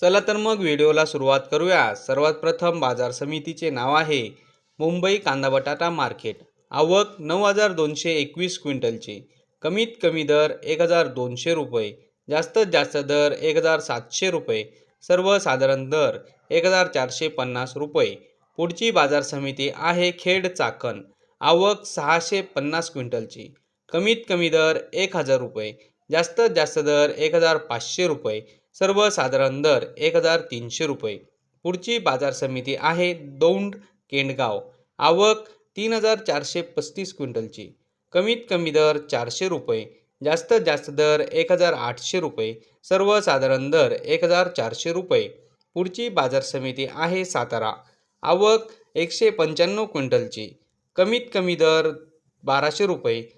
चला तर मग व्हिडिओला सुरुवात करूया. सर्वात प्रथम बाजार समितीचे नाव आहे मुंबई कांदा बटाटा मार्केट. आवक नऊ हजार दोनशे एकवीस क्विंटलची. कमीत कमी दर एक हजार दोनशे रुपये. जास्तीत जास्त दर एक हजार सातशे रुपये. सर्वसाधारण दर एक हजार चारशे पन्नास रुपये. पुढची बाजार समिती आहे खेड चाकण. आवक सहाशे पन्नास क्विंटलची. कमीत कमी दर एक हजार रुपये. जास्तीत जास्त दर एक हजार पाचशे रुपये. सर्वसाधारण दर एक हजार तीनशे रुपये. पुढची बाजार समिती आहे दौंड केंडगाव. आवक तीन हजार चारशे पस्तीस क्विंटलची. कमीत कमी दर चारशे रुपये. जास्तीत जास्त दर एक हजार आठशे रुपये. सर्वसाधारण दर एक हजार चारशे रुपये. पुढची बाजार समिती आहे सातारा. आवक एकशे पंच्याण्णव क्विंटलची. कमीत कमी दर बाराशे रुपये.